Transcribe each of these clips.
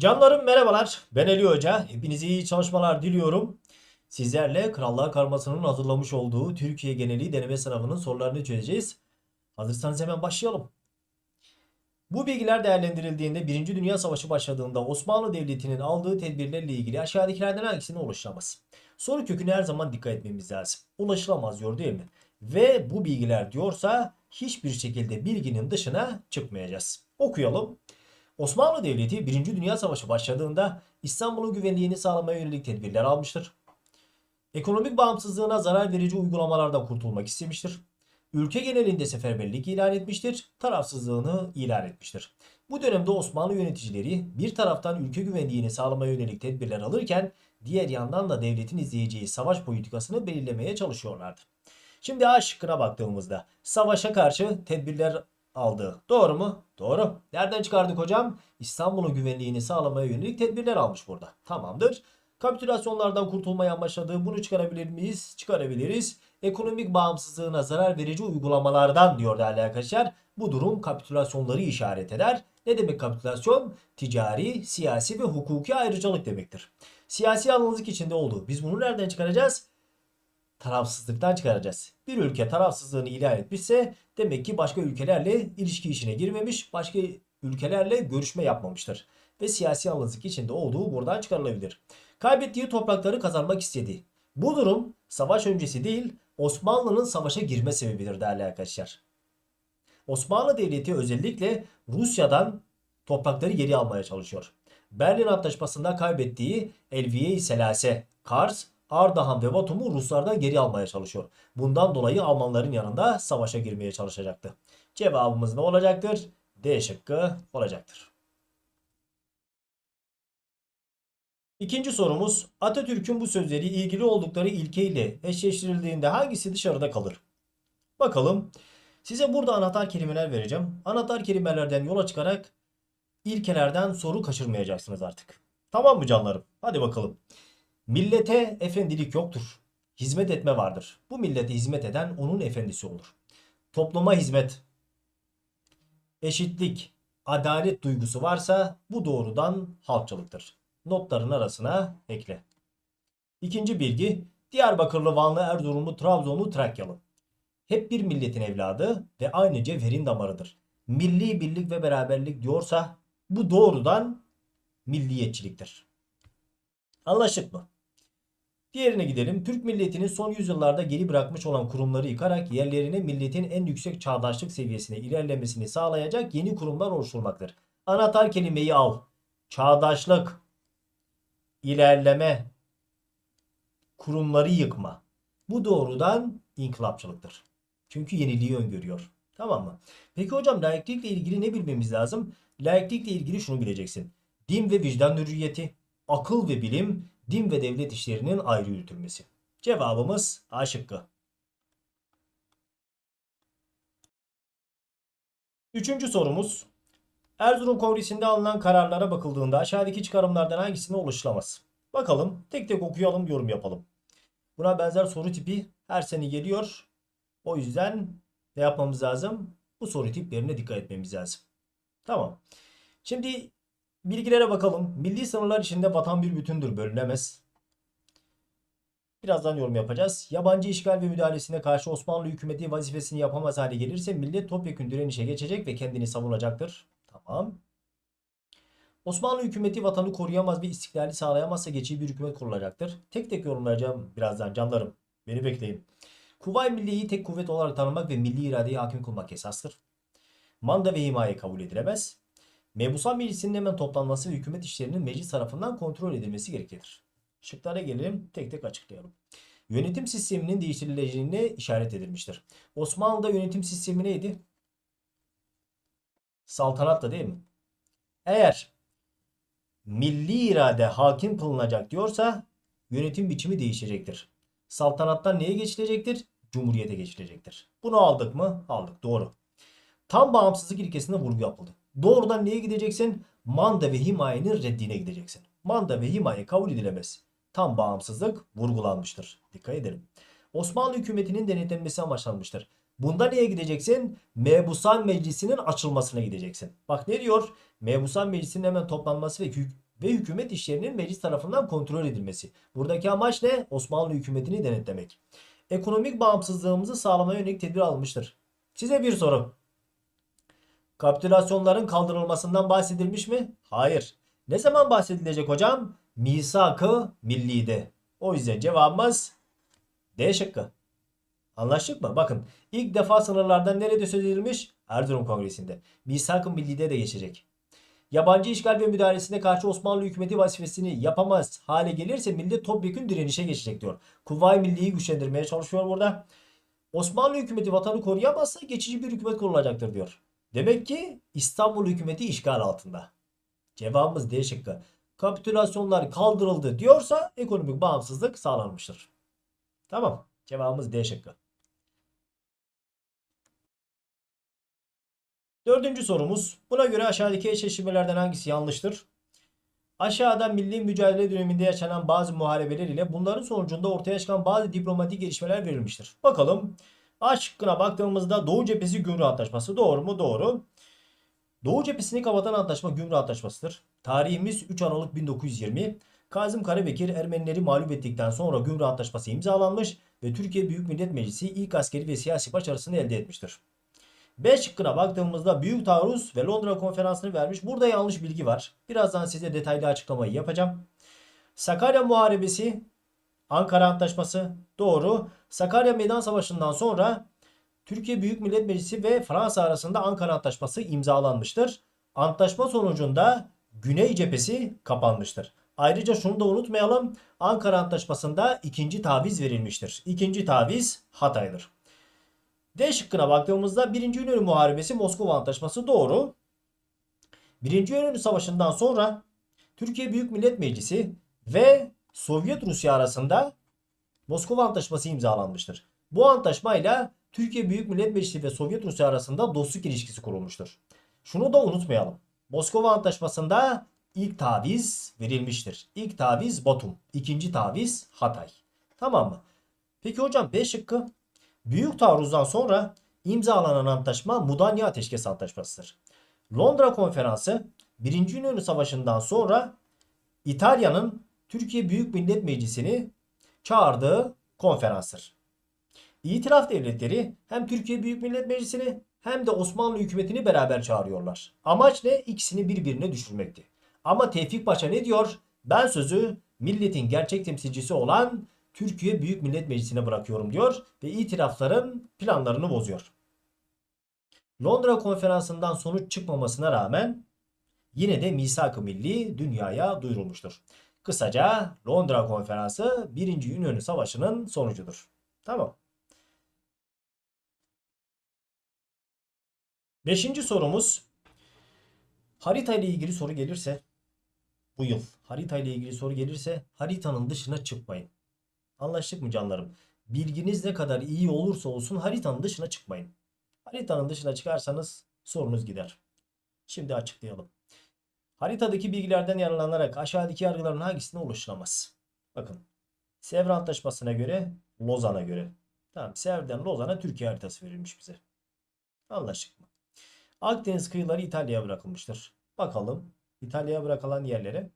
Canlarım merhabalar. Ben Ali Hoca. Hepinize iyi çalışmalar diliyorum. Sizlerle Krallığa Karması'nın hazırlamış olduğu Türkiye geneli deneme sınavının sorularını çözeceğiz. Hazırsanız hemen başlayalım. Bu bilgiler değerlendirildiğinde 1. Dünya Savaşı başladığında Osmanlı Devleti'nin aldığı tedbirlerle ilgili aşağıdakilerden hangisine ulaşılamaz? Soru köküne her zaman dikkat etmemiz lazım. Ulaşılamaz diyor değil mi? Ve bu bilgiler diyorsa hiçbir şekilde bilginin dışına çıkmayacağız. Okuyalım. Osmanlı Devleti 1. Dünya Savaşı başladığında İstanbul'un güvenliğini sağlamaya yönelik tedbirler almıştır. Ekonomik bağımsızlığına zarar verici uygulamalardan kurtulmak istemiştir. Ülke genelinde seferberlik ilan etmiştir, tarafsızlığını ilan etmiştir. Bu dönemde Osmanlı yöneticileri bir taraftan ülke güvenliğini sağlamaya yönelik tedbirler alırken diğer yandan da devletin izleyeceği savaş politikasını belirlemeye çalışıyorlardı. Şimdi A şıkkına baktığımızda savaşa karşı tedbirler aldı. Doğru mu? Doğru. Nereden çıkardık hocam? İstanbul'un güvenliğini sağlamaya yönelik tedbirler almış burada. Tamamdır. Kapitülasyonlardan kurtulmaya amaçladığı bunu çıkarabilir miyiz? Çıkarabiliriz. Ekonomik bağımsızlığına zarar verici uygulamalardan diyor değerli arkadaşlar. Bu durum kapitülasyonları işaret eder. Ne demek kapitülasyon? Ticari, siyasi ve hukuki ayrıcalık demektir. Siyasi yalnızlık içinde olduğu. Biz bunu nereden çıkaracağız? Tarafsızlıktan çıkaracağız. Bir ülke tarafsızlığını ilan etmişse demek ki başka ülkelerle ilişki işine girmemiş, başka ülkelerle görüşme yapmamıştır. Ve siyasi yalnızlık içinde olduğu buradan çıkarılabilir. Kaybettiği toprakları kazanmak istedi. Bu durum savaş öncesi değil Osmanlı'nın savaşa girme sebebidir değerli arkadaşlar. Osmanlı Devleti özellikle Rusya'dan toprakları geri almaya çalışıyor. Berlin Antlaşması'nda kaybettiği Elviye-i Selase, Kars, Ardahan ve Batum'u Ruslardan geri almaya çalışıyor. Bundan dolayı Almanların yanında savaşa girmeye çalışacaktı. Cevabımız ne olacaktır? D şıkkı olacaktır. İkinci sorumuz Atatürk'ün bu sözleri ilgili oldukları ilkeyle eşleştirildiğinde hangisi dışarıda kalır? Bakalım. Size burada anahtar kelimeler vereceğim. Anahtar kelimelerden yola çıkarak ilkelerden soru kaçırmayacaksınız artık. Tamam mı canlarım? Hadi bakalım. Millete efendilik yoktur. Hizmet etme vardır. Bu millete hizmet eden onun efendisi olur. Topluma hizmet, eşitlik, adalet duygusu varsa bu doğrudan halkçılıktır. Notların arasına ekle. İkinci bilgi Diyarbakırlı, Vanlı, Erzurumlu, Trabzonlu, Trakyalı. Hep bir milletin evladı ve aynı cevherin damarıdır. Milli birlik ve beraberlik diyorsa bu doğrudan milliyetçiliktir. Anlaştık mı? Diğerine gidelim. Türk milletinin son yüzyıllarda geri bırakmış olan kurumları yıkarak yerlerine milletin en yüksek çağdaşlık seviyesine ilerlemesini sağlayacak yeni kurumlar oluşturmaktır. Anahtar kelimeyi al. Çağdaşlık, ilerleme, kurumları yıkma. Bu doğrudan inkılapçılıktır. Çünkü yeniliği öngörüyor. Tamam mı? Peki hocam laiklikle ilgili ne bilmemiz lazım? Laiklikle ilgili şunu bileceksin. Din ve vicdan hürriyeti, akıl ve bilim, din ve devlet işlerinin ayrı yürütülmesi. Cevabımız A şıkkı. Üçüncü sorumuz. Erzurum Kongresi'nde alınan kararlara bakıldığında aşağıdaki çıkarımlardan hangisine ulaşılamaz? Bakalım tek tek okuyalım yorum yapalım. Buna benzer soru tipi her sene geliyor. O yüzden ne yapmamız lazım? Bu soru tiplerine dikkat etmemiz lazım. Tamam. Şimdi Bilgilere bakalım. Milli sınırlar içinde vatan bir bütündür, bölünemez. Birazdan yorum yapacağız. Yabancı işgal ve müdahalesine karşı Osmanlı hükümeti vazifesini yapamaz hale gelirse millet topyekun direnişe geçecek ve kendini savunacaktır. Tamam. Osmanlı hükümeti vatanı koruyamaz ve istiklali sağlayamazsa geçici bir hükümet kurulacaktır. Tek tek yorumlayacağım birazdan canlarım. Beni bekleyin. Kuvayi Milliye'yi tek kuvvet olarak tanımak ve milli iradeyi hakim kılmak esastır. Manda ve himaye kabul edilemez. Mebusan Meclisi'nin hemen toplanması ve hükümet işlerinin meclis tarafından kontrol edilmesi gerekir. Şıklara gelelim tek tek açıklayalım. Yönetim sisteminin değiştirileceğine işaret edilmiştir. Osmanlı'da yönetim sistemi neydi? Saltanatta değil mi? Eğer milli irade hakim kılınacak diyorsa yönetim biçimi değişecektir. Saltanattan neye geçilecektir? Cumhuriyete geçilecektir. Bunu aldık mı? Aldık. Doğru. Tam bağımsızlık ilkesine vurgu yapıldı. Doğrudan neye gideceksin? Manda ve himayenin reddine gideceksin. Manda ve himaye kabul edilemez. Tam bağımsızlık vurgulanmıştır. Dikkat edelim. Osmanlı hükümetinin denetlenmesi amaçlanmıştır. Bunda neye gideceksin? Mebusan Meclisi'nin açılmasına gideceksin. Bak ne diyor? Mebusan Meclisi'nin hemen toplanması ve, hük ve hükümet işlerinin meclis tarafından kontrol edilmesi. Buradaki amaç ne? Osmanlı hükümetini denetlemek. Ekonomik bağımsızlığımızı sağlamaya yönelik tedbir almıştır. Size bir soru. Kapitülasyonların kaldırılmasından bahsedilmiş mi? Hayır. Ne zaman bahsedilecek hocam? Misak-ı Milli'de. O yüzden cevabımız D şıkkı. Anlaştık mı? Bakın ilk defa sınırlardan nerede söz edilmiş? Erzurum Kongresi'nde. Misak-ı Milli'de de geçecek. Yabancı işgal ve müdahalesine karşı Osmanlı hükümeti vazifesini yapamaz hale gelirse millet topyekun direnişe geçecek diyor. Kuvayi Milli'yi güçlendirmeye çalışıyor burada. Osmanlı hükümeti vatanı koruyamazsa geçici bir hükümet kurulacaktır diyor. Demek ki İstanbul hükümeti işgal altında. Cevabımız D şıkkı. Kapitülasyonlar kaldırıldı diyorsa ekonomik bağımsızlık sağlanmıştır. Tamam. Cevabımız D şıkkı. Dördüncü sorumuz. Buna göre aşağıdaki eşleştirmelerden hangisi yanlıştır? Aşağıda milli mücadele döneminde yaşanan bazı muharebeler ile bunların sonucunda ortaya çıkan bazı diplomatik gelişmeler verilmiştir. Bakalım. A şıkkına baktığımızda Doğu Cephesi Gümrük Antlaşması doğru mu? Doğru. Doğu cephesini kapatan antlaşma Gümrük Antlaşması'dır. Tarihimiz 3 Aralık 1920. Kazım Karabekir Ermenileri mağlup ettikten sonra Gümrük Antlaşması imzalanmış ve Türkiye Büyük Millet Meclisi ilk askeri ve siyasi başarısını elde etmiştir. B şıkkına baktığımızda Büyük Taarruz ve Londra Konferansı'nı vermiş. Burada yanlış bilgi var. Birazdan size detaylı açıklamayı yapacağım. Sakarya Muharebesi, Ankara Antlaşması doğru. Sakarya Meydan Savaşı'ndan sonra Türkiye Büyük Millet Meclisi ve Fransa arasında Ankara Antlaşması imzalanmıştır. Antlaşma sonucunda Güney cephesi kapanmıştır. Ayrıca şunu da unutmayalım. Ankara Antlaşması'nda ikinci taviz verilmiştir. İkinci taviz Hatay'dır. D şıkkına baktığımızda 1. İnönü Muharebesi Moskova Antlaşması doğru. 1. İnönü Savaşı'ndan sonra Türkiye Büyük Millet Meclisi ve Sovyet Rusya arasında Moskova Antlaşması imzalanmıştır. Bu antlaşmayla Türkiye Büyük Millet Meclisi ve Sovyet Rusya arasında dostluk ilişkisi kurulmuştur. Şunu da unutmayalım. Moskova Antlaşması'nda ilk taviz verilmiştir. İlk taviz Batum, ikinci taviz Hatay. Tamam mı? Peki hocam B şıkkı. Büyük taarruzdan sonra imzalanan antlaşma Mudanya Ateşkes Antlaşması'dır. Londra Konferansı 1. İnönü Savaşı'ndan sonra İtalya'nın Türkiye Büyük Millet Meclisi'ni çağırdığı konferanstır. İtilaf devletleri hem Türkiye Büyük Millet Meclisi'ni hem de Osmanlı hükümetini beraber çağırıyorlar. Amaç ne? İkisini birbirine düşürmekti. Ama Tevfik Paşa ne diyor? Ben sözü milletin gerçek temsilcisi olan Türkiye Büyük Millet Meclisi'ne bırakıyorum diyor ve itirafların planlarını bozuyor. Londra konferansından sonuç çıkmamasına rağmen yine de misak-ı milli dünyaya duyurulmuştur. Kısaca Londra konferansı 1. İnönü Savaşı'nın sonucudur. Tamam. Beşinci sorumuz harita ile ilgili soru gelirse bu yıl harita ile ilgili soru gelirse haritanın dışına çıkmayın. Anlaştık mı canlarım? Bilginiz ne kadar iyi olursa olsun haritanın dışına çıkmayın. Haritanın dışına çıkarsanız sorunuz gider. Şimdi açıklayalım. Haritadaki bilgilerden yararlanarak aşağıdaki yargıların hangisine ulaşılamaz? Bakın. Sevr Antlaşması'na göre Lozan'a göre. Tamam. Sevr'den Lozan'a Türkiye haritası verilmiş bize. Anlaştık mı? Akdeniz kıyıları İtalya'ya bırakılmıştır. Bakalım İtalya'ya bırakılan yerlere.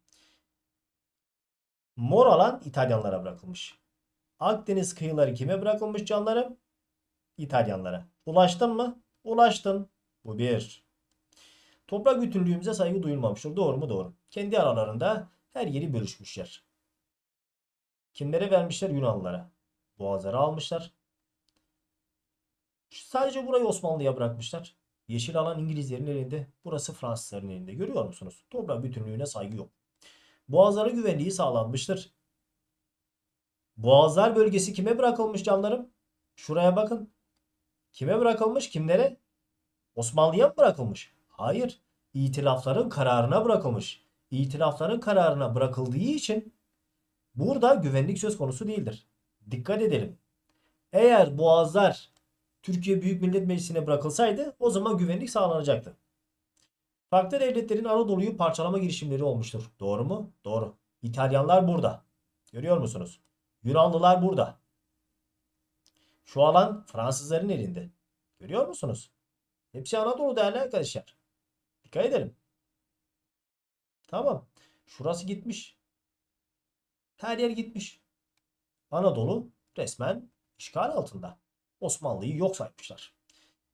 Mor alan İtalyanlara bırakılmış. Akdeniz kıyıları kime bırakılmış canlarım? İtalyanlara. Ulaştın mı? Ulaştın. Bu bir. Toprak bütünlüğümüze saygı duyulmamıştır. Doğru mu? Doğru. Kendi aralarında her yeri bölüşmüşler. Kimlere vermişler? Yunanlılara. Boğazları almışlar. Sadece burayı Osmanlı'ya bırakmışlar. Yeşil alan İngilizlerin elinde. Burası Fransızların elinde. Görüyor musunuz? Toprak bütünlüğüne saygı yok. Boğazları güvenliği sağlanmıştır. Boğazlar bölgesi kime bırakılmış canlarım? Şuraya bakın. Kime bırakılmış? Kimlere? Osmanlı'ya mı bırakılmış? Hayır. İtilafların kararına bırakılmış. İtilafların kararına bırakıldığı için burada güvenlik söz konusu değildir. Dikkat edelim. Eğer boğazlar Türkiye Büyük Millet Meclisi'ne bırakılsaydı o zaman güvenlik sağlanacaktı. Farklı devletlerin Anadolu'yu parçalama girişimleri olmuştur. Doğru mu? Doğru. İtalyanlar burada. Görüyor musunuz? Yunanlılar burada. Şu alan Fransızların elinde. Görüyor musunuz? Hepsi Anadolu değerli arkadaşlar. Dikkat edelim. Tamam. Şurası gitmiş. Her yer gitmiş. Anadolu resmen işgal altında. Osmanlı'yı yok saymışlar.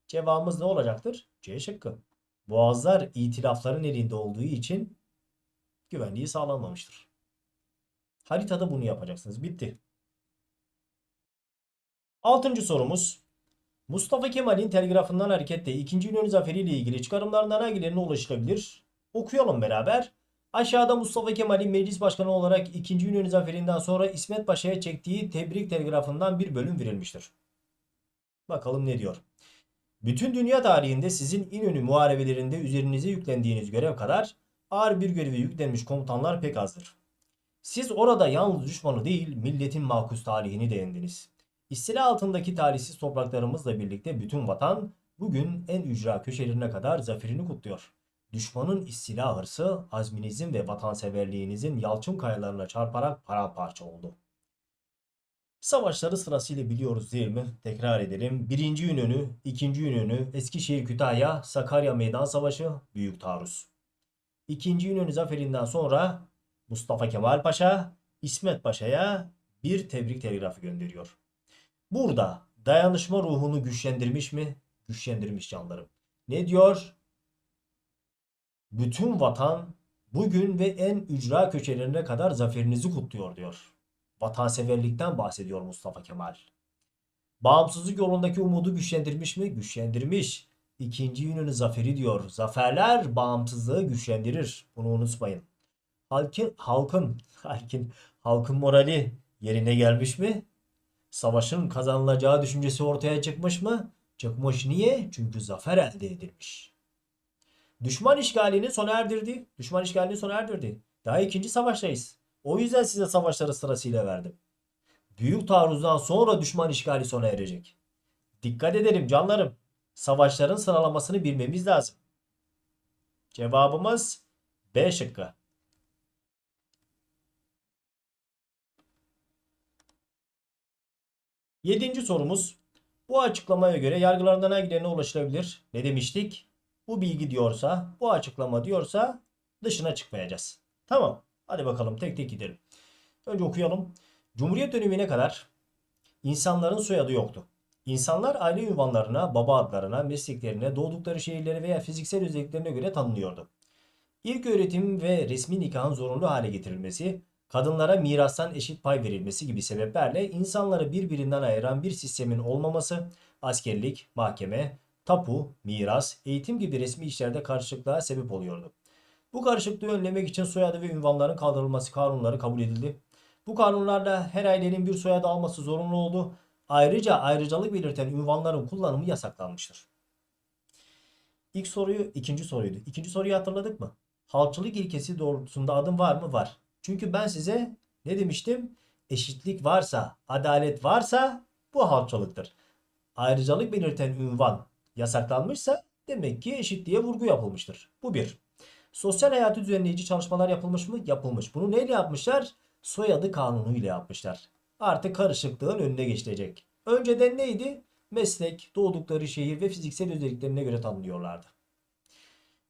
Cevabımız ne olacaktır? C şıkkı. Boğazlar itilafların elinde olduğu için güvenliği sağlanmamıştır. Haritada bunu yapacaksınız. Bitti. Altıncı sorumuz. Mustafa Kemal'in telgrafından hareketle 2. İnönü Zaferi ile ilgili çıkarımlarından hangilerine ulaşılabilir? Okuyalım beraber. Aşağıda Mustafa Kemal'in meclis başkanı olarak 2. İnönü Zaferi'nden sonra İsmet Paşa'ya çektiği tebrik telgrafından bir bölüm verilmiştir. Bakalım ne diyor. Bütün dünya tarihinde sizin İnönü muharebelerinde üzerinize yüklendiğiniz görev kadar ağır bir görevi yüklenmiş komutanlar pek azdır. Siz orada yalnız düşmanı değil milletin makus tarihini değindiniz. İstila altındaki talihsiz topraklarımızla birlikte bütün vatan bugün en ücra köşelerine kadar zaferini kutluyor. Düşmanın istila hırsı azminizin ve vatanseverliğinizin yalçın kayalarına çarparak paramparça oldu. Savaşları sırasıyla biliyoruz değil mi? Tekrar edelim. 1. İnönü, 2. İnönü, Eskişehir Kütahya, Sakarya Meydan Savaşı, Büyük Taarruz. 2. İnönü zaferinden sonra Mustafa Kemal Paşa, İsmet Paşa'ya bir tebrik telgrafı gönderiyor. Burada dayanışma ruhunu güçlendirmiş mi? Güçlendirmiş canlarım. Ne diyor? Bütün vatan bugün ve en ücra köşelerine kadar zaferinizi kutluyor diyor. Vatanseverlikten bahsediyor Mustafa Kemal. Bağımsızlık yolundaki umudu güçlendirmiş mi? Güçlendirmiş. İkinci İnönü zaferi diyor. Zaferler bağımsızlığı güçlendirir. Bunu unutmayın. Halkın, halkın, halkın, halkın morali yerine gelmiş mi? Savaşın kazanılacağı düşüncesi ortaya çıkmış mı? Çıkmış niye? Çünkü zafer elde edilmiş. Düşman işgalini sona erdirdi. Düşman işgalini sona erdirdi. Daha ikinci savaştayız. O yüzden size savaşları sırasıyla verdim. Büyük taarruzdan sonra düşman işgali sona erecek. Dikkat edelim canlarım. Savaşların sıralamasını bilmemiz lazım. Cevabımız B şıkkı. Yedinci sorumuz. Bu açıklamaya göre yargılardan hangilerine ulaşılabilir? Ne demiştik? Bu bilgi diyorsa, bu açıklama diyorsa dışına çıkmayacağız. Tamam. Hadi bakalım tek tek gidelim. Önce okuyalım. Cumhuriyet dönemine kadar insanların soyadı yoktu. İnsanlar aile ünvanlarına, baba adlarına, mesleklerine, doğdukları şehirlere veya fiziksel özelliklerine göre tanınıyordu. İlk öğretim ve resmi nikahın zorunlu hale getirilmesi, kadınlara mirastan eşit pay verilmesi gibi sebeplerle insanları birbirinden ayıran bir sistemin olmaması, askerlik, mahkeme, tapu, miras, eğitim gibi resmi işlerde karışıklığa sebep oluyordu. Bu karışıklığı önlemek için soyadı ve ünvanların kaldırılması kanunları kabul edildi. Bu kanunlarla her ailenin bir soyadı alması zorunlu oldu. Ayrıca ayrıcalık belirten ünvanların kullanımı yasaklanmıştır. İlk soruyu ikinci soruydu. İkinci soruyu hatırladık mı? Halkçılık ilkesi doğrultusunda adım var mı? Var. Çünkü ben size ne demiştim? Eşitlik varsa, adalet varsa bu halkçılıktır. Ayrıcalık belirten ünvan yasaklanmışsa demek ki eşitliğe vurgu yapılmıştır. Bu bir. Sosyal hayatı düzenleyici çalışmalar yapılmış mı? Yapılmış. Bunu neyle yapmışlar? Soyadı kanunuyla yapmışlar. Artık karışıklığın önüne geçilecek. Önceden neydi? Meslek, doğdukları şehir ve fiziksel özelliklerine göre tanınıyorlardı.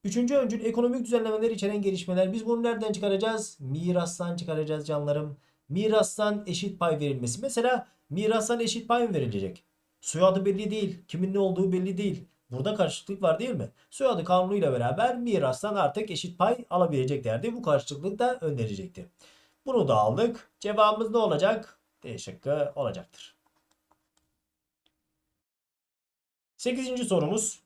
Üçüncü öncül ekonomik düzenlemeler içeren gelişmeler. Biz bunu nereden çıkaracağız? Mirastan çıkaracağız canlarım. Mirastan eşit pay verilmesi. Mesela mirastan eşit pay mı verilecek? Soyadı belli değil. Kimin ne olduğu belli değil. Burada karışıklık var değil mi? Soyadı kanunuyla beraber mirastan artık eşit pay alabileceklerdi. Bu karışıklık da önlenecekti. Bunu da aldık. Cevabımız ne olacak? D şıkkı olacaktır. Sekizinci sorumuz.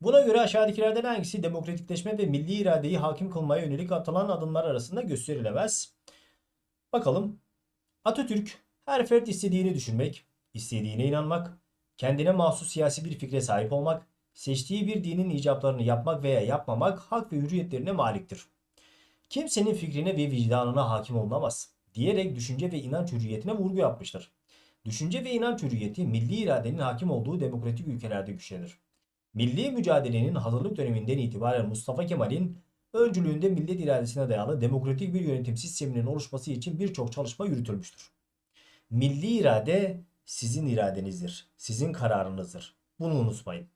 Buna göre aşağıdakilerden hangisi demokratikleşme ve milli iradeyi hakim kılmaya yönelik atılan adımlar arasında gösterilemez? Bakalım. Atatürk her fert istediğini düşünmek, istediğine inanmak, kendine mahsus siyasi bir fikre sahip olmak, seçtiği bir dinin icaplarını yapmak veya yapmamak hak ve hürriyetlerine maliktir. Kimsenin fikrine ve vicdanına hakim olunamaz diyerek düşünce ve inanç hürriyetine vurgu yapmıştır. Düşünce ve inanç hürriyeti milli iradenin hakim olduğu demokratik ülkelerde güçlenir. Milli mücadelenin hazırlık döneminden itibaren Mustafa Kemal'in öncülüğünde millet iradesine dayalı demokratik bir yönetim sisteminin oluşması için birçok çalışma yürütülmüştür. Milli irade sizin iradenizdir. Sizin kararınızdır. Bunu unutmayın.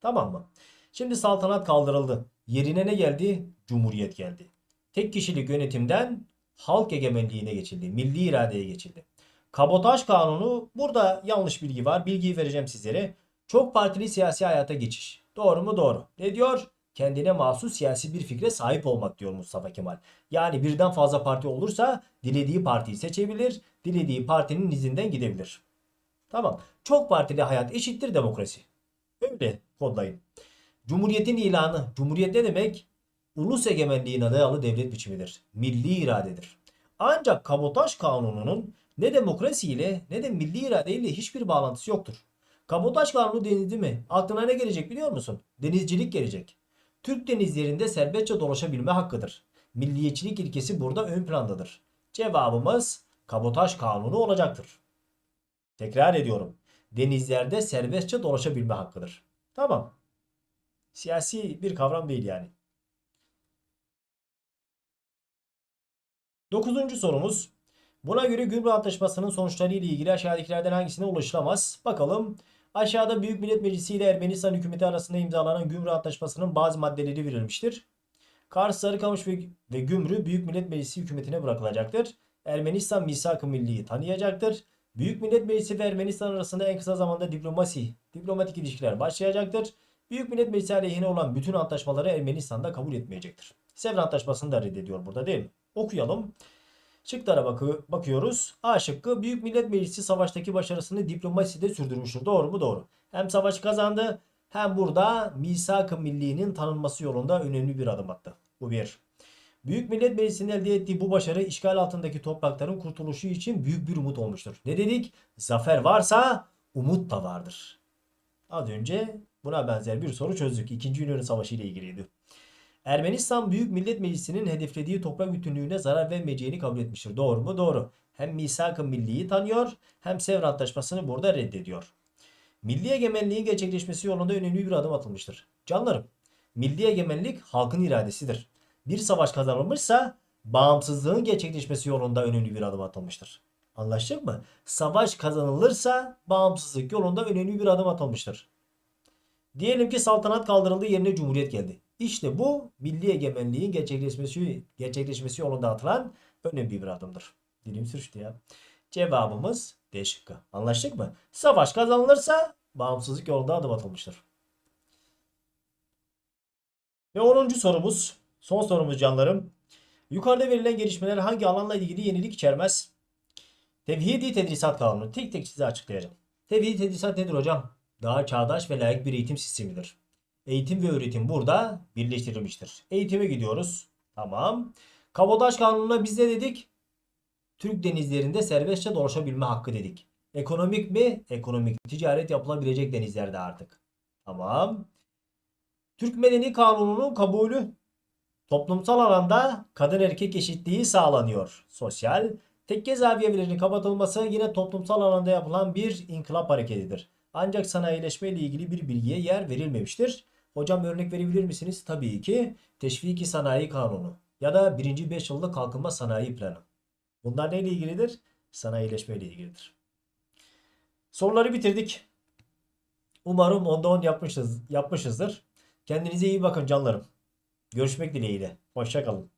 Tamam mı? Şimdi saltanat kaldırıldı. Yerine ne geldi? Cumhuriyet geldi. tek kişilik yönetimden halk egemenliğine geçildi. Milli iradeye geçildi. Kabotaj kanunu burada yanlış bilgi var. Bilgiyi vereceğim sizlere. Çok partili siyasi hayata geçiş. Doğru mu? Doğru. Ne diyor? Kendine mahsus siyasi bir fikre sahip olmak diyor Mustafa Kemal. Yani birden fazla parti olursa dilediği partiyi seçebilir, dilediği partinin izinden gidebilir. Tamam. Çok partili hayat eşittir demokrasi. Öyle kodlayın. Cumhuriyetin ilanı. Cumhuriyet ne demek? Ulus egemenliğine dayalı devlet biçimidir. Milli iradedir. Ancak kabotaj kanununun ne demokrasiyle ne de milli iradeyle hiçbir bağlantısı yoktur. Kabotaj kanunu denildi mi? Aklına ne gelecek biliyor musun? Denizcilik gelecek. Türk denizlerinde serbestçe dolaşabilme hakkıdır. Milliyetçilik ilkesi burada ön plandadır. Cevabımız kabotaj kanunu olacaktır. Tekrar ediyorum. Denizlerde serbestçe dolaşabilme hakkıdır. Tamam. Siyasi bir kavram değil yani. Dokuzuncu sorumuz. Buna göre Gümrük Antlaşması'nın sonuçları ile ilgili aşağıdakilerden hangisine ulaşılamaz? Bakalım. Aşağıda Büyük Millet Meclisi ile Ermenistan hükümeti arasında imzalanan Gümrük Antlaşması'nın bazı maddeleri verilmiştir. Kars, Sarıkamış ve, ve Gümrü Büyük Millet Meclisi hükümetine bırakılacaktır. Ermenistan misak-ı milliyi tanıyacaktır. Büyük Millet Meclisi ve Ermenistan arasında en kısa zamanda diplomasi, diplomatik ilişkiler başlayacaktır. Büyük Millet Meclisi aleyhine olan bütün antlaşmaları Ermenistan'da kabul etmeyecektir. Sevr Antlaşması'nı da reddediyor burada değil mi? Okuyalım. Şıklara bakı bakıyoruz. A şıkkı Büyük Millet Meclisi savaştaki başarısını diplomaside sürdürmüştür. Doğru mu? Doğru. Hem savaş kazandı hem burada misak-ı milliğinin tanınması yolunda önemli bir adım attı. Bu bir. Büyük Millet Meclisi'nin elde ettiği bu başarı işgal altındaki toprakların kurtuluşu için büyük bir umut olmuştur. Ne dedik? Zafer varsa umut da vardır. Az önce buna benzer bir soru çözdük. İkinci Yunan Savaşı ile ilgiliydi. Ermenistan Büyük Millet Meclisi'nin hedeflediği toprak bütünlüğüne zarar vermeyeceğini kabul etmiştir. Doğru mu? Doğru. Hem misak-ı milliyi tanıyor hem Sevr Antlaşması'nı burada reddediyor. Milli egemenliğin gerçekleşmesi yolunda önemli bir adım atılmıştır. Canlarım, milli egemenlik halkın iradesidir. Bir savaş kazanılmışsa bağımsızlığın gerçekleşmesi yolunda önemli bir adım atılmıştır. Anlaştık mı? Savaş kazanılırsa bağımsızlık yolunda önemli bir adım atılmıştır. Diyelim ki saltanat kaldırıldı yerine cumhuriyet geldi. İşte bu milli egemenliğin gerçekleşmesi, gerçekleşmesi yolunda atılan önemli bir adımdır. Dilim sürçtü ya. Cevabımız D şıkkı. Anlaştık mı? Savaş kazanılırsa bağımsızlık yolunda adım atılmıştır. Ve 10. sorumuz. Son sorumuz canlarım. Yukarıda verilen gelişmeler hangi alanla ilgili yenilik içermez? Tevhidi tedrisat kanunu. Tek tek size açıklayacağım. Tevhidi tedrisat nedir hocam? Daha çağdaş ve layık bir eğitim sistemidir. Eğitim ve öğretim burada birleştirilmiştir. Eğitime gidiyoruz. Tamam. Kabotaj kanununa biz ne dedik? Türk denizlerinde serbestçe dolaşabilme hakkı dedik. Ekonomik mi? Ekonomik. Ticaret yapılabilecek denizlerde artık. Tamam. Türk Medeni Kanunu'nun kabulü. Toplumsal alanda kadın erkek eşitliği sağlanıyor. Sosyal. Tekke zaviyelerinin kapatılması yine toplumsal alanda yapılan bir inkılap hareketidir. Ancak sanayileşme ile ilgili bir bilgiye yer verilmemiştir. Hocam örnek verebilir misiniz? Tabii ki Teşviki Sanayi Kanunu ya da 1. 5 yıllık kalkınma sanayi planı. Bunlar neyle ilgilidir? Sanayileşme ile ilgilidir. Soruları bitirdik. Umarım onda 10 yapmışız, yapmışızdır. Kendinize iyi bakın canlarım. Görüşmek dileğiyle. Hoşçakalın.